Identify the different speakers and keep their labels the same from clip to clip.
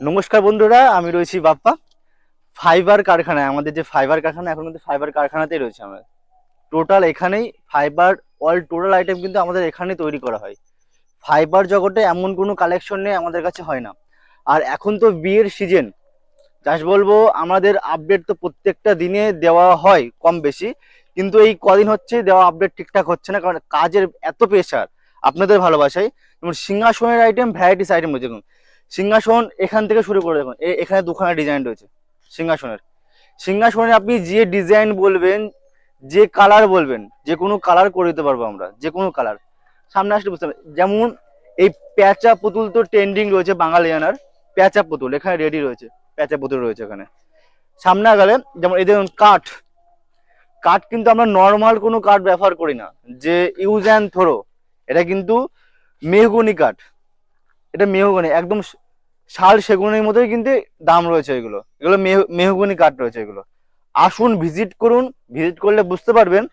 Speaker 1: নমস্কার বন্ধুরা, আমি রয়েছি বাপ্পা। ফাইবার কারখানায়, আমাদের যে ফাইবার কারখানা, এখন কিন্তু ফাইবার কারখানাতেই রয়েছে আমরা টোটাল এখানেই ফাইবার অল টোটাল আইটেম কিন্তু আমাদের এখানেই তৈরি করা হয়। ফাইবার জগতে এমন কোনো কালেকশন নেই আমাদের কাছে হয় না। আর এখন তো বিয়ের সিজন জাস্ট বলব, আমাদের আপডেট তো প্রত্যেকটা দিনে দেওয়া হয় কম বেশি, কিন্তু এই কদিন হচ্ছে দেওয়া আপডেট ঠিকঠাক হচ্ছে না, কারণ কাজের এত প্রেশার আপনাদের ভালোবাসায়, যেমন সিংহাসনের আইটেম ভ্যারাইটিস আইটেম রয়েছে সিংহাসন এখান থেকে শুরু করে দেখুন এখানে দুখানা ডিজাইন রয়েছে, সিংহাসনের। সিংহাসনে আপনি যে ডিজাইন বলবেন, যে কালার বলবেন, যে কোনো কালার করে দিতে পারব আমরা, যে কোনো কালার সামনে আসলে বুঝতে পারবেন যেমন এই প্যাঁচা পুতুল তো ট্রেন্ডিং রয়েছে বাঙালিয়ানার প্যাঁচা পুতুল, এখানে রেডি রয়েছে, প্যাঁচা পুতুল রয়েছে এখানে। সামনে গেলে যেমন এই দেখুন কাঠ কাঠ কিন্তু আমরা নর্মাল কোনো কাঠ ব্যবহার করি না, যে ইউজ অ্যান্ড থ্রো এটা কিন্তু মেহগুনি কাঠ। এটা মেহগুনি, একদম শাল সেগুনের মতোই কিন্তু দাম রয়েছে এগুলো। এগুলো মেহ- মেহগুনি কাঠ রয়েছে এগুলো। আসুন ভিজিট করুন ভিজিট করলে বুঝতে পারবেন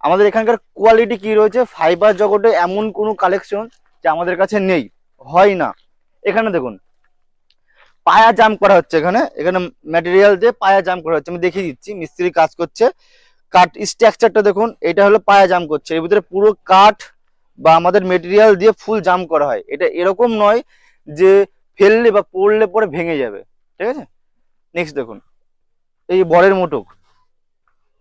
Speaker 1: আমাদের এখানকার কোয়ালিটি কি রয়েছে। ফাইবার জগতে এমন কোনো কালেকশন যে আমাদের কাছে নেই, হয় না। এখানে দেখুন, পায়া জাম করা হচ্ছে এখানে। এখানে ম্যাটেরিয়াল দিয়ে পায়া জাম করা হচ্ছে। আমি দেখিয়ে দিচ্ছি, মিস্ত্রি কাজ করছে। কাঠ স্ট্রাকচারটা দেখুন, এটা হলো পায়া জাম করছে। এর ভিতরে পুরো কাঠ বা আমাদের মেটেরিয়াল দিয়ে ফুল জাম করা হয়। এটা এরকম নয় যে ফেললে বা পড়লে পরে ভেঙে যাবে। ঠিক আছে? নেক্সট দেখুন। এই বরের মুটুক।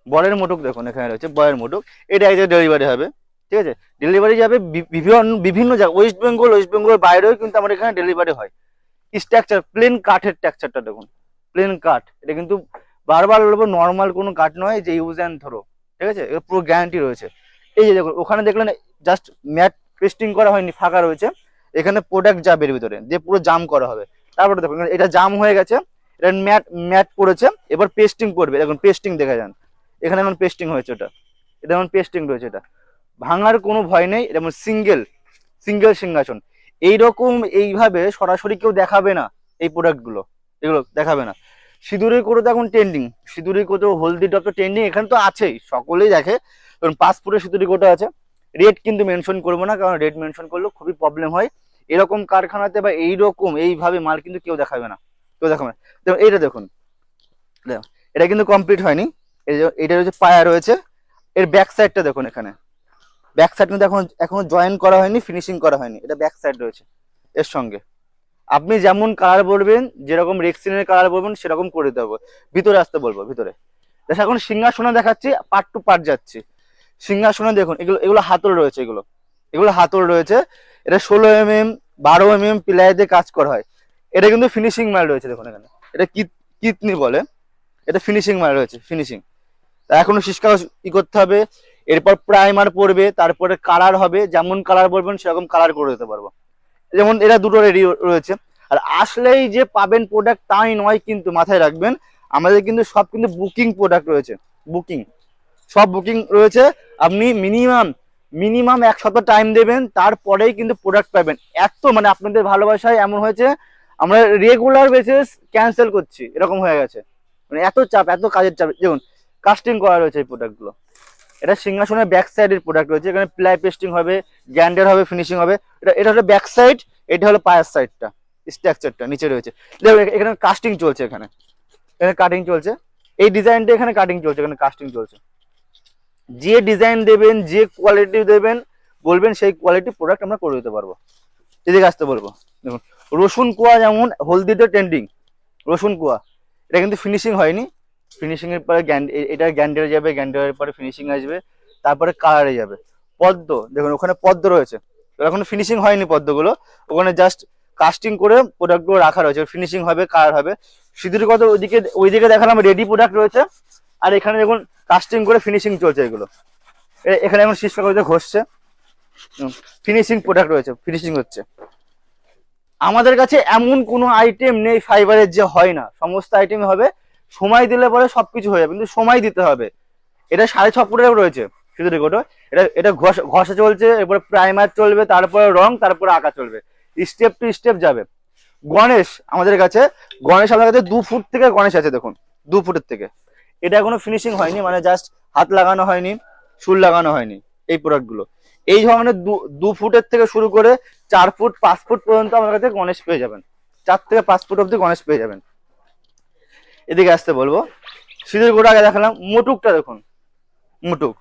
Speaker 1: বরের মুটুক দেখুন, এখানে রয়েছে বরের মোটক। এটা এক জায়গায় ডেলিভারি হবে। ঠিক আছে? ডেলিভারি যাবে বিভিন্ন বিভিন্ন জায়গা ওয়েস্ট বেঙ্গল ওয়েস্ট বেঙ্গল বাইরেও কিন্তু আমার এখানে ডেলিভারি হয়। স্ট্রাকচার প্লেন কাঠের স্ট্রাকচারটা দেখুন। প্লেন কাঠ। এটা কিন্তু বারবার বলব নর্মাল কোনো কাঠ নয় যে ইউজ অ্যান্ড ধরো ঠিক আছে? এর পুরো গ্যারান্টি রয়েছে। এই যে দেখুন, ওখানে দেখলেন জাস্ট ম্যাট পেস্টিং করা হয়নি, ফাঁকা রয়েছে। এখানে প্রোডাক্ট যাবে এর ভিতরে দিয়ে পুরো জাম করা হবে। তারপরে দেখুন, এটা জাম হয়ে গেছে, এটা ম্যাট ম্যাট পড়েছে, এবার পেস্টিং করবে। দেখুন পেস্টিং দেখা যান। এখানে এখন পেস্টিং হয়েছে ওটা, এটা এখন পেস্টিং রয়েছে এটা। ভাঙার কোনো ভয় নেই, এটা সিঙ্গেল সিঙ্গেল সিংহাসন। এইরকম এইভাবে সরাসরি কেউ দেখাবে না এই প্রোডাক্টগুলো এগুলো দেখাবে না। সিঁদুরের করে তো এখন ট্রেন্ডিং সিঁদুরের কোটো হলদি টপ তো ট্রেন্ডিং এখানে তো আছেই, সকলেই দেখে। কারণ পাসপোর্টের সিঁদুরি কোটা আছে। রেট কিন্তু মেনশন করব না, কারণ রেট মেনশন করলেও খুবই প্রবলেম হয়। এরকম কারখানাতে বা এইরকম এইভাবে মাল কিন্তু কেউ দেখাবে না। কেউ দেখাবে না। এইটা দেখুন। এটা কিন্তু কমপ্লিট হয়নি। এটা রয়েছে পায়া রয়েছে। এর ব্যাক সাইডটা দেখুন এখানে। ব্যাক সাইড কিন্তু এখন, এখনও জয়েন করা হয়নি ফিনিশিং করা হয়নি। এটা ব্যাক সাইড রয়েছে এর সঙ্গে। আপনি যেমন কালার বলবেন, যেরকম রেক্সিনের কালার বলবেন, সেরকম করে দিতে হবে ভিতরে আসতে বলব, ভিতরে। এখন সিংহাসনে দেখাচ্ছি পার্ট টু পার্ট যাচ্ছি। সিংহাসনে দেখুন, এগুলো এগুলো হাতল রয়েছে এগুলো। এগুলো হাতল রয়েছে। এটা ষোলো এম এম বারো এম এম প্লাই দিয়ে কাজ করা হয়। এটা কিন্তু ফিনিশিং মাল রয়েছে, দেখুন এখানে। এটা কিত, কিতনি বলে। এটা ফিনিশিং মাল রয়েছে ফিনিশিং এখনও শীষ কাগজ ই করতে হবে। এরপর প্রাইমার পড়বে তারপরে কালার হবে। যেমন কালার বলবেন, সেরকম কালার করে দিতে পারব। যেমন এটা দুটো রেডি রয়েছে। আর আসলেই যে পাবেন প্রোডাক্ট তাই নয় কিন্তু মাথায় রাখবেন, আমাদের কিন্তু সব কিন্তু বুকিং প্রোডাক্ট রয়েছে। বুকিং সব বুকিং রয়েছে। আপনি মিনিমাম মিনিমাম এক সপ্তাহ টাইম দেবেন, তারপরেই কিন্তু প্রোডাক্ট পাবেন। এত মানে আপনাদের ভালোবাসায় এমন হয়েছে, আমরা রেগুলার বেসিস ক্যান্সেল করছি, এরকম হয়ে গেছে। মানে এত চাপ, এত কাজের চাপ। দেখুন কাস্টিং করা রয়েছে এই প্রোডাক্টগুলো এটা সিংহাসনের ব্যাক সাইডের প্রোডাক্ট রয়েছে, এখানে প্লাই পেস্টিং হবে গ্যান্ডার হবে ফিনিশিং হবে। এটা এটা হলো ব্যাক সাইড এটা হলো পায়ের সাইডটা স্ট্রাকচারটা নিচে রয়েছে। দেখুন এখানে কাস্টিং চলছে এখানে। এখানে কাটিং চলছে। এই ডিজাইনটা এখানে কাটিং চলছে, এখানে কাস্টিং চলছে। যে ডিজাইন দেবেন, যে কোয়ালিটি দেবেন, বলবেন সেই কোয়ালিটি প্রোডাক্ট আমরা করে দিতে পারব। এদিকে আসতে বলব। দেখুন, রসুন কুয়া যেমন হলদিতে ট্রেন্ডিং রসুন কুয়া, এটা কিন্তু ফিনিশিং হয়নি। ফিনিশিং এর পরে এটা গ্যান্ডারে যাবে, গ্যান্ডারের পরে ফিনিশিং আসবে, তারপরে কালারে যাবে। পদ্ম, দেখুন, ওখানে পদ্ম রয়েছে। এখন ফিনিশিং হয়নি পদ্মগুলো। ওখানে জাস্ট কাস্টিং করে প্রোডাক্টগুলো রাখা রয়েছে। ফিনিশিং হবে কালার হবে। সিঁদুর কত ওইদিকে ওইদিকে দেখালাম রেডি প্রোডাক্ট রয়েছে। আর এখানে দেখুন কাস্টিং করে ফিনিশিং চলছে এগুলো। এখানে এখন শীর্ষ করে ঘষছে। ফিনিশিং প্রোডাক্ট রয়েছে ফিনিশিং হচ্ছে। আমাদের কাছে এমন কোনো আইটেম নেই ফাইবারের যে হয় না। সমস্ত আইটেম হবে, সময় দিলে পরে সবকিছু হয়ে যাবে, কিন্তু সময় দিতে হবে। এটা সাড়ে ছ ফুটের রয়েছে, শুধু রেকর্ডও এটা এটা ঘষা ঘষা চলছে, এরপরে প্রাইমার চলবে, তারপরে রং, তারপরে আঁকা চলবে। স্টেপ টু স্টেপ যাবে। গণেশ আমাদের কাছে, গণেশ আমাদের কাছে দু ফুট থেকে গণেশ আছে, দেখুন। দু ফুটের থেকে। এটা এখনও ফিনিশিং হয়নি মানে জাস্ট হাত লাগানো হয়নি সুর লাগানো হয়নি এই প্রোডাক্টগুলো এই ধরনের দু- ফুটের থেকে শুরু করে চার ফুট, পাঁচ ফুট পর্যন্ত আমাদের কাছে গণেশ পেয়ে যাবেন। চার থেকে পাঁচ ফুট অব্দি গণেশ পেয়ে যাবেন। এদিকে আসতে বলব। সিঁদুর গোড়া আগে দেখালাম। মুটুকটা দেখুন। মুটুক।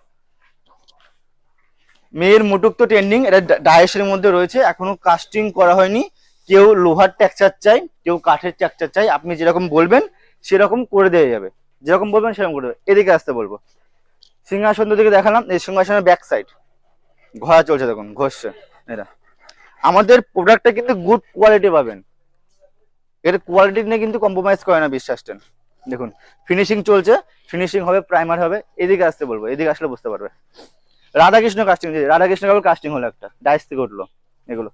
Speaker 1: মেয়ের মুটুক তো ট্রেন্ডিং এটা ডায়েসের মধ্যে রয়েছে। এখনও কাস্টিং করা হয়নি। কেউ লোহার ট্যাকচার চাই, কেউ কাঠের টেক্সচার চাই। আপনি যেরকম বলবেন, সেরকম করে দেওয়া যাবে। যেরকম বলবেন সেরকম করে এদিকে আসতে বলব। সিংহাসন দিকে দেখালাম, এই সিংহাসনের ব্যাক সাইড ঘোরা চলছে দেখুন, ঘষছে, এটা। আমাদের প্রোডাক্টটা কিন্তু গুড কোয়ালিটি পাবেন। এর কোয়ালিটি নিয়ে কিন্তু কম্প্রোমাইজ করে না বিশ্বাস টেন। দেখুন ফিনিশিং চলছে ফিনিশিং হবে প্রাইমার হবে, এদিকে আসতে বলব, এদিকে আসলে বুঝতে পারবে। রাধাকৃষ্ণ কাস্টিং রাধাকৃষ্ণ কেবল কাস্টিং হলো একটা ডাইস থেকে উঠল, এগুলো।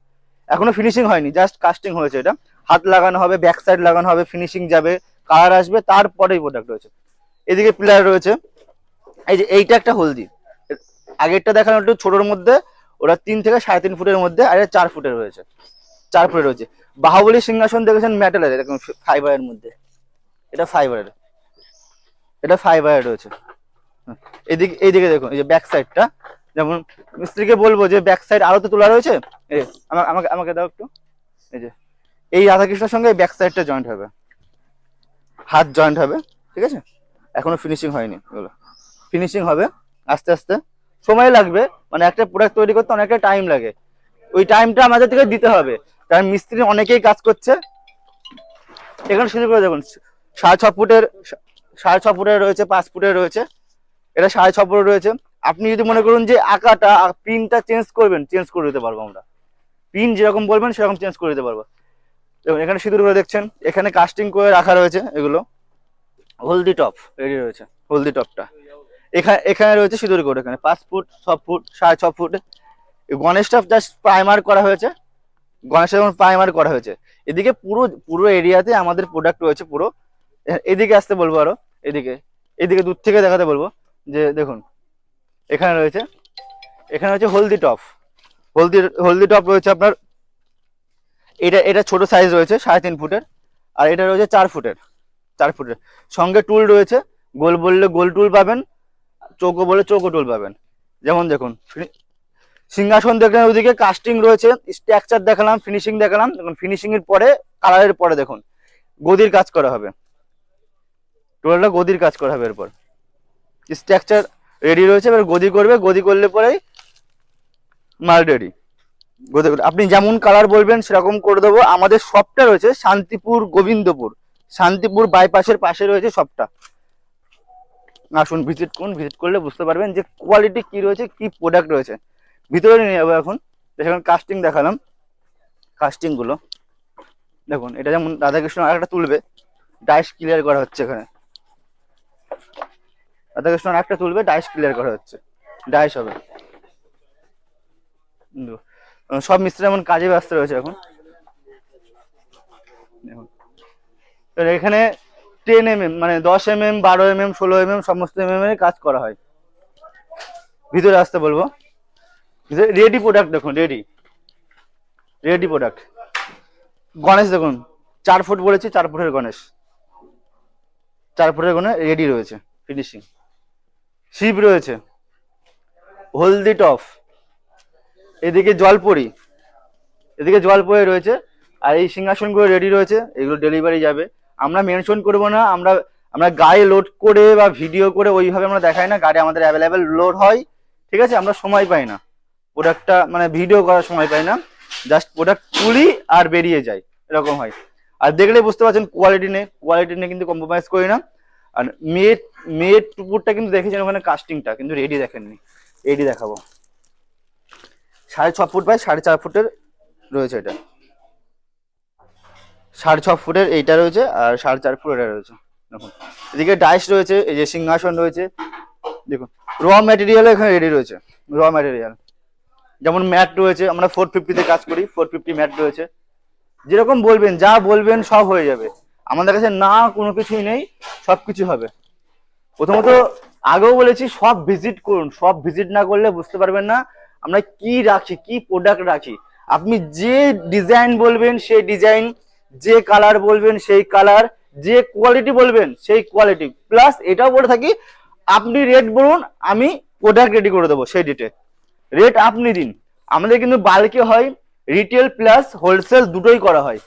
Speaker 1: এখনও ফিনিশিং হয়নি জাস্ট কাস্টিং হয়েছে এটা। হাত লাগানো হবে ব্যাক সাইড লাগানো হবে ফিনিশিং যাবে। কালার আসবে, তারপরেই প্রোডাক্ট রয়েছে। এদিকে প্লেয়ার রয়েছে। এই যে এইটা একটা হলদি। আগেরটা দেখানো একটু ছোটোর মধ্যে ওরা তিন থেকে সাড়ে তিন ফুটের মধ্যে, আর চার ফুটের রয়েছে। চার ফুটের রয়েছে। বাহুবলী সিংহাসন দেখেছেন মেটালের এরকম ফাইবারের মধ্যে। এটা ফাইবারের এটা ফাইবারের রয়েছে। এদিকে, এইদিকে দেখুন, এই যে ব্যাক সাইডটা যেমন মিস্ত্রিকে বলব যে ব্যাক সাইড আরও তো তোলা রয়েছে। আমাকে আমাকে দাও একটু। এই যে, এই রাধাকৃষ্ণের সঙ্গে ব্যাক সাইডটা জয়েন্ট হবে। হাত জয়েন্ট হবে, ঠিক আছে? এখনও ফিনিশিং হয়নি এগুলো। ফিনিশিং হবে, আস্তে আস্তে। সময় লাগবে মানে একটা প্রোডাক্ট তৈরি করতে অনেকটা টাইম লাগে। ওই টাইমটা আমাদের থেকে দিতে হবে। কারণ মিস্ত্রি অনেকেই কাজ করছে। এখানে শুরু করে দেখুন, সাড়ে ছ ফুটের, সাড়ে ছ ফুটের রয়েছে, পাঁচ ফুটের রয়েছে। এটা সাড়ে ছ ফুটের রয়েছে। আপনি যদি মনে করুন যে আঁকাটা পিনটা চেঞ্জ করবেন চেঞ্জ করে দিতে পারব আমরা। পিন যেরকম বলবেন, সেরকম চেঞ্জ করে দিতে পারব। দেখুন এখানে সিঁদুর করে দেখছেন এখানে কাস্টিং করে রাখা রয়েছে এগুলো। হলদি টপ রেডি রয়েছে। হলদি টপটা। এখানে এখানে রয়েছে সিঁদুর করে এখানে পাঁচ ফুট ছ ফুট সাড়ে ছ ফুট। গণেশটা জাস্ট প্রাইমার করা হয়েছে। গণেশের যেমন প্রাইমার করা হয়েছে। এদিকে পুরো পুরো এরিয়াতে আমাদের প্রোডাক্ট রয়েছে পুরো। এদিকে আসতে বলব আরও এদিকে। এদিকে দূর থেকে দেখাতে বলব যে দেখুন এখানে রয়েছে। এখানে রয়েছে হলদি টপ। হলদি হলদি টপ রয়েছে আপনার এটা এটা ছোট সাইজ রয়েছে, সাড়ে তিন ফুটের, আর এটা রয়েছে চার ফুটের চার ফুটের। সঙ্গে টুল রয়েছে, গোল বললে গোল টুল পাবেন, চৌকো বললে চৌকো টুল পাবেন। যেমন দেখুন সিংহাসন দেখলেন ওইদিকে কাস্টিং রয়েছে স্ট্রাকচার দেখালাম ফিনিশিং দেখালাম, দেখুন ফিনিশিং এর পরে কালারের পরে দেখুন, গদির কাজ করা হবে। টোটালটা গদির কাজ করা হবে এরপর। স্ট্রাকচার রেডি রয়েছে, এবার গদি করবে, গদি করলে পরেই মাল রেডি আপনি যেমন কালার বলবেন, সেরকম করে দেবো। আমাদের সবটা রয়েছে শান্তিপুর, গোবিন্দপুর। শান্তিপুর বাইপাসের পাশে রয়েছে সবটা। আসুন ভিজিট করুন ভিজিট করলে বুঝতে পারবেন যে কোয়ালিটি কি রয়েছে, কি প্রোডাক্ট রয়েছে। ভিতরে নিয়ে যাব এখন। সেখানে কাস্টিং দেখালাম। কাস্টিংগুলো। দেখুন, এটা যেমন রাধাকৃষ্ণ আর একটা তুলবে। ডাইস ক্লিয়ার করা হচ্ছে এখানে। রাধাকৃষ্ণ আর একটা তুলবে ডাইস ক্লিয়ার করা হচ্ছে। ডাইস হবে। সব মিস্ত্রি এমন কাজে ব্যস্ত রয়েছে এখন। এখানে টেন এম মানে দশ এম এম বারো এম এম ষোলো এম এম সমস্ত এম এম এর কাজ করা হয়। ভিতরে আসতে বলব। রেডি প্রোডাক্ট দেখুন রেডি রেডি প্রোডাক্ট গণেশ দেখুন, চার ফুট বলেছি, চার ফুটের গণেশ। চার ফুটের গণেশ রেডি রয়েছে ফিনিশিং শিব রয়েছে। হলদি টপ এদিকে জলপরি এদিকে জলপরি রয়েছে, আর এই সিংহাসনগুলো রেডি রয়েছে, এগুলো ডেলিভারি যাবে। আমরা মেনশন করব না, আমরা আমরা গায়ে লোড করে বা ভিডিও করে ওইভাবে আমরা দেখাই না, গাড়ি আমাদের অ্যাভেলেবেল লোড হয়, ঠিক আছে? আমরা সময় পাই না। প্রোডাক্টটা মানে ভিডিও করার সময় পাই না। জাস্ট প্রোডাক্ট তুলি আর বেরিয়ে যায় এরকম হয়। আর দেখলে বুঝতে পারছেন কোয়ালিটি নেই কোয়ালিটি নিয়ে কিন্তু কম্প্রোমাইজ করি না। আর মেয়ের মেয়ের টুকুরটা কিন্তু দেখেছেন ওখানে কাস্টিংটা কিন্তু রেডি দেখেননি। রেডি দেখাবো। সাড়ে ছ ফুট বাই সাড়ে চার ফুটের রয়েছে এটা। সাড়ে ছ ফুটের এইটা রয়েছে আর সাড়ে চার ফুট এটা রয়েছে। দেখুন, এদিকে ডাইস রয়েছে, এই যে সিংহাসন রয়েছে। দেখুন র ম্যাটেরিয়াল এখানে রেডি রয়েছে র ম্যাটেরিয়াল যেমন ম্যাট রয়েছে, আমরা ফোর ফিফটিতে কাজ করি ফোর ফিফটি ম্যাট রয়েছে। যেরকম বলবেন, যা বলবেন সব হয়ে যাবে। আমাদের কাছে না কোনো কিছুই নেই, সব কিছু হবে। প্রথমত আগেও বলেছি, সব ভিজিট করুন, সব ভিজিট না করলে বুঝতে পারবেন না। আমরা কি রাখি কি প্রোডাক্ট রাখি আপনি যে ডিজাইন বলবেন, সেই ডিজাইন যে কালার বলবেন, সেই কালার যে কোয়ালিটি বলবেন, সেই কোয়ালিটি প্লাস এটাও বলে থাকি, আপনি রেট বলুন, আমি প্রোডাক্ট রেডি করে দেবো সেই ডেটে রেট আপনি দিন। আমাদের কিন্তু বাল্কে হয় রিটেল প্লাস হোলসেল দুটোই করা হয়।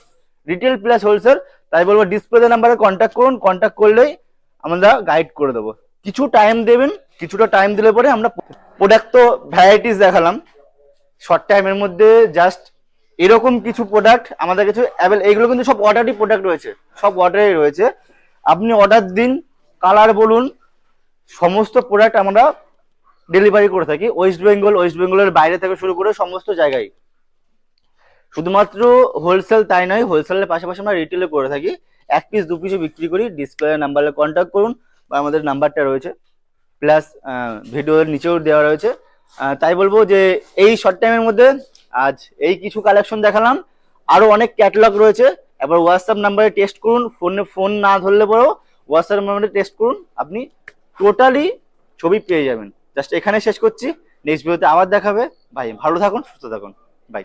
Speaker 1: রিটেল প্লাস হোলসেল তাই বলব ডিসপ্লে নাম্বারে কন্ট্যাক্ট করুন কন্ট্যাক্ট করলেই আমরা গাইড করে দেবো। কিছু টাইম দেবেন, কিছুটা টাইম দিলে পরে আমরা প্রোডাক্ট তো ভ্যারাইটিস দেখালাম। শর্ট টাইমের মধ্যে জাস্ট এরকম কিছু প্রোডাক্ট আমাদের কাছে অ্যাভেল এইগুলো কিন্তু সব অর্ডারই প্রোডাক্ট রয়েছে। সব অর্ডারই রয়েছে। আপনি অর্ডার দিন কালার বলুন, সমস্ত প্রোডাক্ট আমরা ডেলিভারি করে থাকি। ওয়েস্ট বেঙ্গল ওয়েস্ট বেঙ্গলের বাইরে থেকে শুরু করে সমস্ত জায়গায়। শুধুমাত্র হোলসেল তাই নয় হোলসেলের পাশাপাশি আমরা রিটেলে করে থাকি। এক পিস দু পিসও বিক্রি করি। ডিসপ্লে নাম্বারে কন্ট্যাক্ট করুন। বা আমাদের নাম্বারটা রয়েছে। প্লাস ভিডিওর নিচেও দেওয়া রয়েছে। তাই বলব যে এই শর্ট টাইমের মধ্যে আজ এই কিছু কালেকশন দেখালাম। আরও অনেক ক্যাটালগ রয়েছে। এবার হোয়াটসঅ্যাপ নাম্বারে টেস্ট করুন। ফোনে ফোন না ধরলে পরেও হোয়াটসঅ্যাপ নাম্বারে টেস্ট করুন। আপনি টোটালি ছবি পেয়ে যাবেন। জাস্ট এখানে শেষ করছি। নেক্সট ভিডিওতে আবার দেখাবে। ভাই, ভালো থাকুন, সুস্থ থাকুন। বাই